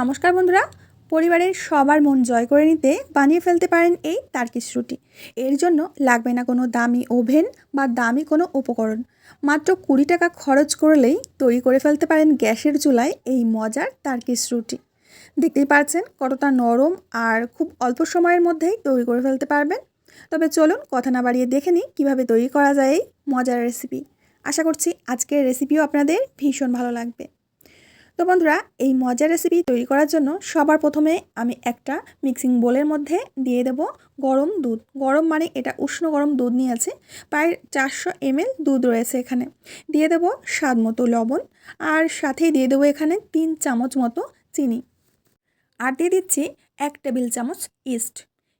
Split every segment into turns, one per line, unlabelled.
নমস্কার বন্ধুরা। পরিবারের সবার মন জয় করে নিতে বানিয়ে ফেলতে পারেন এই তার্কিস রুটি। এর জন্য লাগবে না কোনো দামি ওভেন বা দামি কোনো উপকরণ। মাত্র কুড়ি টাকা খরচ করলেই তৈরি করে ফেলতে পারেন গ্যাসের চুলায় এই মজার তার্কিস রুটি। দেখতেই পাচ্ছেন কতটা নরম আর খুব অল্প সময়ের মধ্যেই তৈরি করে ফেলতে পারবেন। তবে চলুন কথা না বাড়িয়ে দেখে নিই কীভাবে তৈরি করা যায় এই মজার রেসিপি। আশা করছি আজকের রেসিপিও আপনাদের ভীষণ ভালো লাগবে। তো বন্ধুরা, এই মজার রেসিপি তৈরি করার জন্য সবার প্রথমে আমি একটা মিক্সিং বোলের মধ্যে দিয়ে দেব গরম দুধ। গরম মানে এটা উষ্ণ গরম দুধ নিয়েছে প্রায় চারশো এমএল দুধ রয়েছে এখানে। দিয়ে দেব স্বাদ মতো লবণ আর সাথেই দিয়ে দেবো এখানে তিন চামচ মতো চিনি। আর দিয়ে দিচ্ছি এক টেবিল চামচ ইস্ট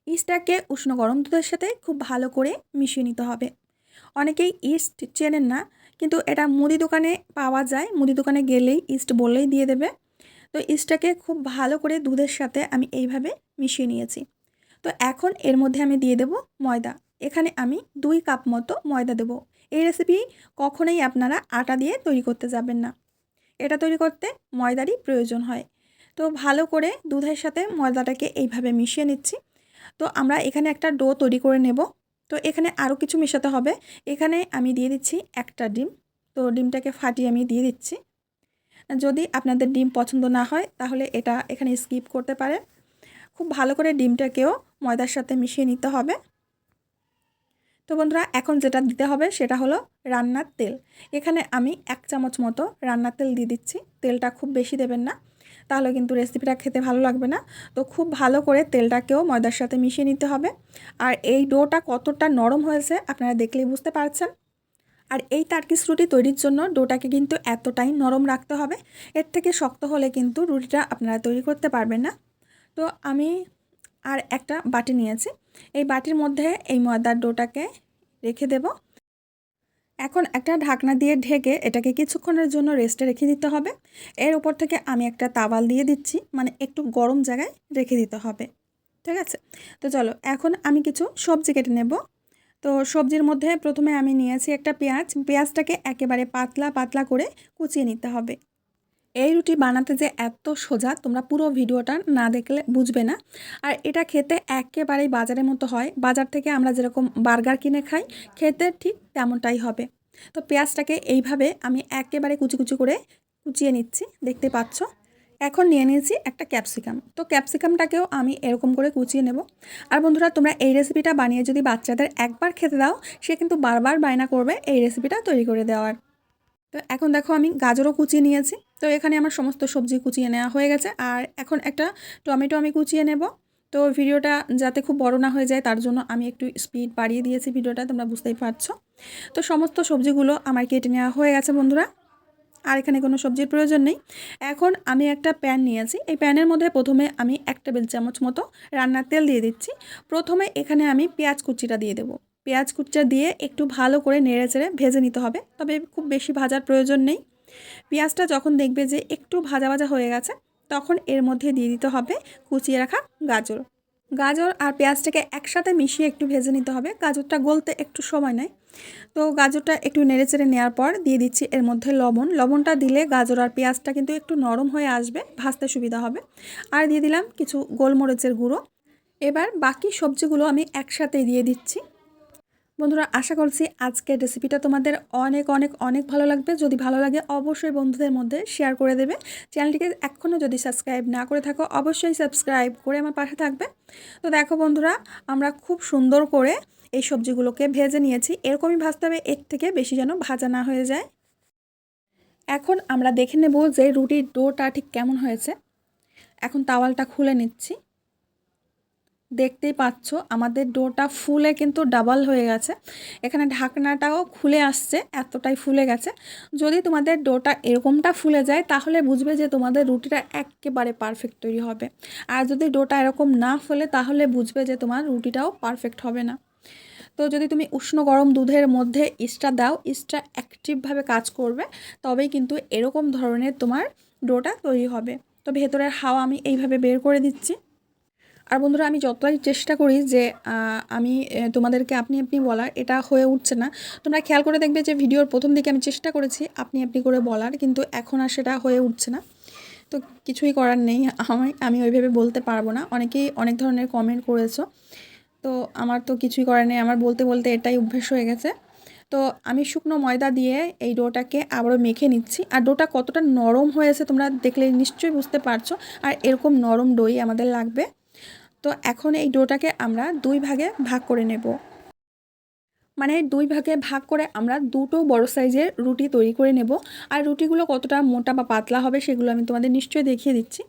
ইস্টটাকে উষ্ণ গরম দুধের সাথে খুব ভালো করে মিশিয়ে নিতে হবে। অনেকেই ইস্ট চেনেন না কিন্তু এটা মুদি দোকানে পাওয়া যায়। মুদি দোকানে গেলেই ইস্ট বললেই দিয়ে দেবে। তো ইস্টটাকে খুব ভালো করে দুধের সাথে আমি এইভাবে মিশিয়ে নিয়েছি। তো এখন এর মধ্যে আমি দিয়ে দেব ময়দা। এখানে আমি দুই কাপ মতো ময়দা দেব। এই রেসিপি কখনোই আপনারা আটা দিয়ে তৈরি করতে যাবেন না। এটা তৈরি করতে ময়দারই প্রয়োজন হয়। তো ভালো করে দুধের সাথে ময়দাটাকে এইভাবে মিশিয়ে নিচ্ছি। তো আমরা এখানে একটা ডো তৈরি করে নেব। তো এখানে আরও কিছু মেশাতে হবে। এখানে আমি দিয়ে দিচ্ছি একটা ডিম। তো ডিমটাকে ফাটিয়ে আমি দিয়ে দিচ্ছি। যদি আপনাদের ডিম পছন্দ না হয়, তাহলে এটা এখানে স্কিপ করতে পারে খুব ভালো করে ডিমটাকেও ময়দার সাথে মিশিয়ে নিতে হবে। তো বন্ধুরা, এখন যেটা দিতে হবে, সেটা হলো রান্নার তেল। এখানে আমি এক চামচ মতো রান্নার তেল দিয়ে দিচ্ছি। তেলটা খুব বেশি দেবেন না। তাহলে কিন্তু রেসিপিটা খেতে ভালো লাগবে না। তো খুব ভালো করে তেলটাকেও ময়দার সাথে মিশিয়ে নিতে হবে। আর এই ডোটা কতটা নরম হয়েছে আপনারা দেখলেই বুঝতে পারছেন। আর এই তার্কিস রুটি তৈরির জন্য ডোটাকে কিন্তু এতটাই নরম রাখতে হবে, এর থেকে শক্ত হলে কিন্তু রুটিটা আপনারা তৈরি করতে পারবেন না। তো আমি আর একটা বাটি নিয়েছি। এই বাটির মধ্যে এই ময়দার ডোটাকে রেখে দেব। এখন একটা ঢাকনা দিয়ে ঢেকে এটাকে কিছুক্ষণের জন্য রেস্টে রেখে দিতে হবে। এর উপর থেকে আমি একটা তাওয়াল দিয়ে দিচ্ছি মানে একটু গরম জায়গায় রেখে দিতে হবে। ঠিক আছে? তো চলো, এখন আমি কিছু সবজি কেটে নেব। তো সবজির মধ্যে প্রথমে আমি নিয়েছি একটা পেঁয়াজ। পেঁয়াজটাকে একেবারে পাতলা পাতলা করে কুচিয়ে নিতে হবে। এই রুটি বানাতে যে এত সোজা, তোমরা পুরো ভিডিওটা না দেখলে বুঝবে না। আর এটা খেতে একেবারেই বাজারের মতো হয়। বাজার থেকে আমরা যেরকম বার্গার কিনে খাই, খেতে ঠিক তেমনটাই হবে। তো পেঁয়াজটাকে এইভাবে আমি একেবারে কুচি কুচি করে কুচিয়ে নিচ্ছি, দেখতে পাচ্ছ? এখন নিয়ে নিয়েছি একটা ক্যাপসিকাম। তো ক্যাপসিকামটাকেও আমি এরকম করে কুচিয়ে নেব। আর বন্ধুরা, তোমরা এই রেসিপিটা বানিয়ে যদি বাচ্চাদের একবার খেতে দাও, সে কিন্তু বারবার বায়না করবে এই রেসিপিটা তৈরি করে দেওয়ার। তো এখন দেখো আমি গাজরও কুচিয়ে নিয়েছি। তো এখানে আমার সমস্ত সবজি কুচিয়ে নেওয়া হয়ে গেছে। আর এখন একটা টমেটো আমি কুচিয়ে নেব। তো ভিডিওটা যাতে খুব বড় না হয়ে যায়, তার জন্য আমি একটু স্পিড বাড়িয়ে দিয়েছি ভিডিওটা, তোমরা বুঝতেই পারছ। তো সমস্ত সবজিগুলো আমার কেটে নেওয়া হয়ে গেছে বন্ধুরা। আর এখানে কোনো সবজির প্রয়োজন নেই। এখন আমি একটা প্যান নিয়েছি। এই প্যানের মধ্যে প্রথমে আমি এক টেবিল চামচ মতো রান্নার তেল দিয়ে দিচ্ছি। প্রথমে এখানে আমি পেঁয়াজ কুচিটা দিয়ে দেবো। পেঁয়াজ কুচিটা দিয়ে একটু ভালো করে নেড়ে চেড়ে ভেজে নিতে হবে। তবে খুব বেশি ভাজার প্রয়োজন নেই। পেঁয়াজটা যখন দেখবে যে একটু ভাজা ভাজা হয়ে গেছে, তখন এর মধ্যে দিয়ে দিতে হবে কুচিয়ে রাখা গাজর। গাজর আর পেঁয়াজটাকে একসাথে মিশিয়ে একটু ভেজে নিতে হবে। গাজরটা গলতে একটু সময় নেয়। তো গাজরটা একটু নেড়ে চেড়ে নেওয়ার পর দিয়ে দিচ্ছি এর মধ্যে লবণ। লবণটা দিলে গাজর আর পেঁয়াজটা কিন্তু একটু নরম হয়ে আসবে, ভাজতে সুবিধা হবে। আর দিয়ে দিলাম কিছু গোলমরিচের গুঁড়ো। এবার বাকি সবজিগুলো আমি একসাথে দিয়ে দিচ্ছি। বন্ধুরা, আশা করছি আজকের রেসিপিটা তোমাদের অনেক অনেক অনেক ভালো লাগবে। যদি ভালো লাগে, অবশ্যই বন্ধুদের মধ্যে শেয়ার করে দেবে। চ্যানেলটিকে এখনও যদি সাবস্ক্রাইব না করে থাকো, অবশ্যই সাবস্ক্রাইব করে আমার পাশে থাকবে। তো দেখো বন্ধুরা, আমরা খুব সুন্দর করে এই সবজিগুলোকে ভেজে নিয়েছি। এরকমই ভাজতে হবে, এর থেকে বেশি যেন ভাজা না হয়ে যায়। এখন আমরা দেখে নেব যে রুটির ডোটা ঠিক কেমন হয়েছে। এখন তাওয়ালটা খুলে নিচ্ছি। দেখতেই পাচ্ছ, আমাদের ডোটা ফুলে কিন্তু ডাবল হয়ে গেছে। এখানে ঢাকনাটাও খুলে আসছে, এতটাই ফুলে গেছে। যদি তোমাদের ডোটা এরকমটা ফুলে যায়, তাহলে বুঝবে যে তোমাদের রুটিটা একেবারে পারফেক্ট তৈরি হবে। আর যদি ডোটা এরকম না ফুলে, তাহলে বুঝবে যে তোমার রুটিটাও পারফেক্ট হবে না। তো যদি তুমি উষ্ণ গরম দুধের মধ্যে ইস্টটা দাও, ইস্টটা অ্যাক্টিভভাবে কাজ করবে, তবেই কিন্তু এরকম ধরনের তোমার ডোটা তৈরি হবে। তো ভেতরের হাওয়া আমি এইভাবে বের করে দিচ্ছি। আর বন্ধুরা, আমি যতটাই চেষ্টা করি যে আমি তোমাদেরকে আপনি আপনি বলার, এটা হয়ে উঠছে না। তোমরা খেয়াল করে দেখবে যে, ভিডিওর প্রথম দিকে আমি চেষ্টা করেছি আপনি আপনি করে বলার, কিন্তু এখন আর সেটা হয়ে উঠছে না। তো কিছুই করার নেই, আমি আমি ওইভাবে বলতে পারব না। অনেকেই অনেক ধরনের কমেন্ট করেছ। তো আমার তো কিছুই করার নেই। আমার বলতে বলতে এটাই অভ্যেস হয়ে গেছে। তো আমি শুকনো ময়দা দিয়ে এই ডোটাকে আবারও মেখে নিচ্ছি। আর ডোটা কতটা নরম হয়েছে তোমরা দেখলে নিশ্চয়ই বুঝতে পারছ। আর এরকম নরম দই আমাদের লাগবে। তো এখন এই ডোটাকে আমরা দুই ভাগে ভাগ করে নেব। মানে দুই ভাগে ভাগ করে আমরা দুটো বড় সাইজের রুটি তৈরি করে নেব। আর রুটিগুলো কতটা মোটা বা পাতলা হবে সেগুলো আমি তোমাদের নিশ্চয়ই দেখিয়ে দিচ্ছি।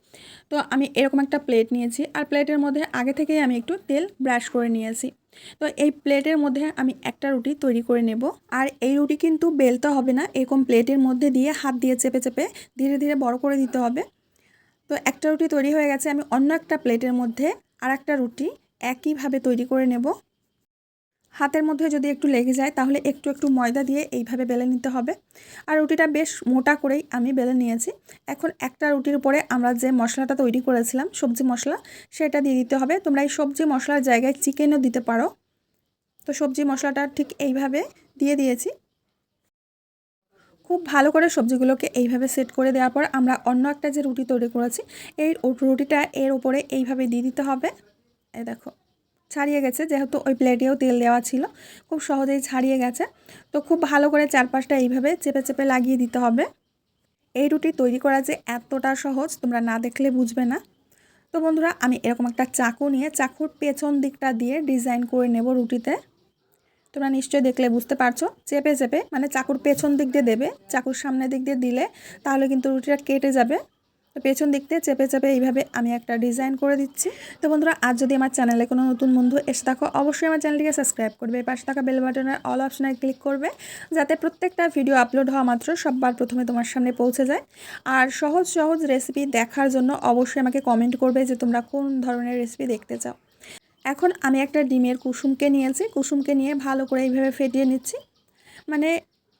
তো আমি এরকম একটা প্লেট নিয়েছি আর প্লেটের মধ্যে আগে থেকেই আমি একটু তেল ব্রাশ করে নিয়েছি। তো এই প্লেটের মধ্যে আমি একটা রুটি তৈরি করে নেব। আর এই রুটি কিন্তু বেলতে হবে না, এরকম প্লেটের মধ্যে দিয়ে হাত দিয়ে চেপে চেপে ধীরে ধীরে বড় করে দিতে হবে। তো একটা রুটি তৈরি হয়ে গেছে, আমি অন্য একটা প্লেটের মধ্যে আর একটা রুটি একইভাবে তৈরি করে নেব। হাতের মধ্যে যদি একটু লেগে যায় তাহলে একটু একটু ময়দা দিয়ে এইভাবে বেলে নিতে হবে। আর রুটিটা বেশ মোটা করেই আমি বেলে নিয়েছি। এখন একটা রুটির উপরে আমরা যে মশলাটা তৈরি করেছিলাম, সবজি মশলা, সেটা দিয়ে দিতে হবে। তোমরা এই সবজি মশলার জায়গায় চিকেনও দিতে পারো। তো সবজি মশলাটা ঠিক এইভাবে দিয়ে দিয়েছি। খুব ভালো করে সবজিগুলোকে এইভাবে সেট করে দেওয়ার পর আমরা অন্য একটা যে রুটি তৈরি করেছি, এই রুটিটা এর উপরে এইভাবে দিয়ে দিতে হবে। এ দেখো, ছাড়িয়ে গেছে, যেহেতু ওই প্লেটেও তেল দেওয়া ছিল, খুব সহজেই ছাড়িয়ে গেছে। তো খুব ভালো করে চারপাশটা এইভাবে চেপে চেপে লাগিয়ে দিতে হবে। এই রুটি তৈরি করা যে এতটা সহজ, তোমরা না দেখলে বুঝবে না। তো বন্ধুরা, আমি এরকম একটা চাকু নিয়ে, চাকুর পেছন দিকটা দিয়ে ডিজাইন করে নেব রুটিতে। তোমরা নিশ্চয়ই দেখলে, বুঝতে পারছ? চেপে চেপে মানে চাকুর পেছন দিক দিয়ে দেবে, চাকুর সামনের দিক দিয়ে দিলে তাহলে কিন্তু রুটিটা কেটে যাবে। তো পেছন দিক দিয়ে চেপে চেপে এইভাবে আমি একটা ডিজাইন করে দিচ্ছি। তো বন্ধুরা আজ যদি আমার চ্যানেলে কোনো নতুন বন্ধু এসে থাকো, অবশ্যই আমার চ্যানেলটিকে সাবস্ক্রাইব করবে। পাশে থাকা বেল বাটনের অল অপশনে ক্লিক করবে, যাতে প্রত্যেকটা ভিডিও আপলোড হওয়া মাত্র সববার প্রথমে তোমার সামনে পৌঁছে যায়। আর সহজ সহজ রেসিপি দেখার জন্য অবশ্যই আমাকে কমেন্ট করবে যে তোমরা কোন ধরনের রেসিপি দেখতে চাও। এখন আমি একটা ডিমের কুসুমকে নিয়েছি। কুসুমকে নিয়ে ভালো করে এইভাবে ফেটিয়ে নিচ্ছি। মানে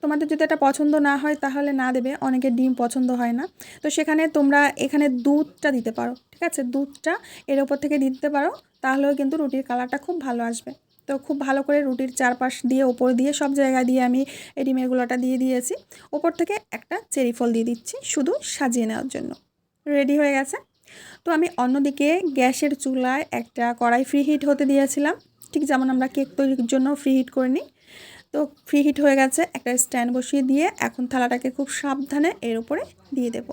তোমাদের যদি এটা পছন্দ না হয় তাহলে না দেবে, অনেকের ডিম পছন্দ হয় না। তো সেখানে তোমরা এখানে দুধটা দিতে পারো, ঠিক আছে? দুধটা এর ওপর থেকে দিতে পারো, তাহলেও কিন্তু রুটির কালারটা খুব ভালো আসবে। তো খুব ভালো করে রুটির চারপাশ দিয়ে, ওপর দিয়ে, সব জায়গায় দিয়ে আমি এই ডিমের গুঁড়োটা দিয়ে দিয়েছি। ওপর থেকে একটা চেরি ফল দিয়ে দিচ্ছি, শুধু সাজিয়ে নেওয়ার জন্য। রেডি হয়ে গেছে? তো আমি অন্যদিকে গ্যাসের চুলায় একটা কড়াই ফ্রি হিট হতে দিয়েছিলাম। ঠিক যেমন আমরা কেক তৈরির জন্য ফ্রি হিট করে নিই। তো ফ্রি হিট হয়ে গেছে, একটা স্ট্যান্ড বসিয়ে দিয়ে এখন থালাটাকে খুব সাবধানে এর উপরে দিয়ে দেব।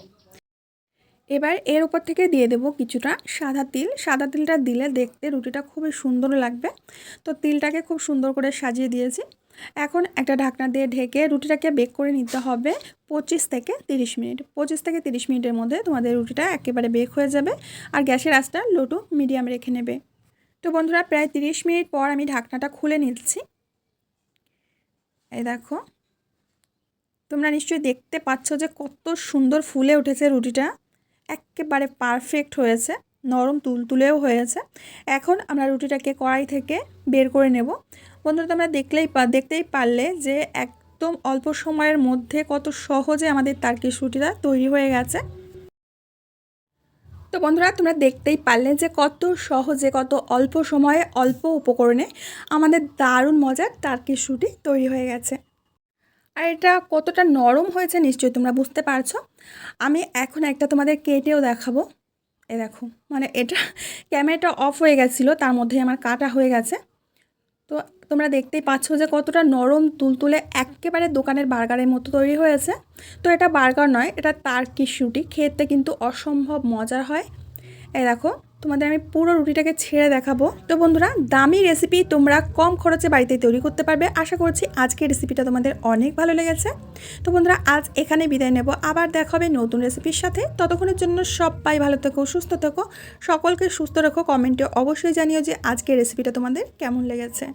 এবার এর উপর থেকে দিয়ে দেব কিছুটা সাদা তিল। সাদা তিলটা দিলে দেখতে রুটিটা খুবই সুন্দর লাগবে। তো তিলটাকে খুব সুন্দর করে সাজিয়ে দিয়েছি। এখন একটা ঢাকনা দিয়ে ঢেকে রুটিটাকে বেক করে নিতে হবে পঁচিশ থেকে তিরিশ মিনিট। পঁচিশ থেকে তিরিশ মিনিটের মধ্যে তোমাদের রুটিটা একেবারে বেক হয়ে যাবে আর গ্যাসের আঁচটা লো টু মিডিয়াম রেখে নেবে। তো বন্ধুরা, প্রায় তিরিশ মিনিট পর আমি ঢাকনাটা খুলে নিচ্ছি। এই দেখো, তোমরা নিশ্চয়ই দেখতে পাচ্ছ যে কত সুন্দর ফুলে উঠেছে রুটিটা। একেবারে পারফেক্ট হয়েছে, নরম তুলতুলেও হয়েছে। এখন আমরা রুটিটাকে কড়াই থেকে বের করে নেব। বন্ধুরা, তোমরা দেখলেই দেখতেই পারলে যে একদম অল্প সময়ের মধ্যে কত সহজে আমাদের তার্কিশ রুটিটা তৈরি হয়ে গেছে। তো বন্ধুরা, তোমরা দেখতেই পারলে যে কত সহজে, কত অল্প সময়ে, অল্প উপকরণে আমাদের দারুণ মজার টার্কিশ রুটি তৈরি হয়ে গেছে। আর এটা কতটা নরম হয়েছে নিশ্চয়ই তোমরা বুঝতে পারছ। আমি এখন একটা তোমাদের কেটেও দেখাবো। এ দেখো মানে এটা ক্যামেরাটা অফ হয়ে গেছিল, তার মধ্যে আমার কাটা হয়ে গেছে। তো তোমরা দেখতেই পাচ্ছ যে কতটা নরম তুলতুলে একেবারে দোকানের বার্গারের মতো তৈরি হয়েছে। তো এটা বার্গার নয়, এটা তার্কিশ রুটি খেতে কিন্তু অসম্ভব মজার হয়। এই দেখো, তোমাদের আমি পুরো রুটিটাকে ছেড়ে দেখাবো। তো বন্ধুরা, দামি রেসিপি তোমরা কম খরচে বাড়িতে তৈরি করতে পারবে। আশা করছি আজকের রেসিপিটা তোমাদের অনেক ভালো লেগেছে। তো বন্ধুরা, আজ এখানে বিদায় নেব। আবার দেখা হবে নতুন রেসিপির সাথে। ততক্ষণের জন্য সবাই ভালো থেকো, সুস্থ থেকো। সকলকে সুস্থ রেখো। কমেন্টে অবশ্যই জানিও যে আজকের রেসিপিটা তোমাদের কেমন লেগেছে।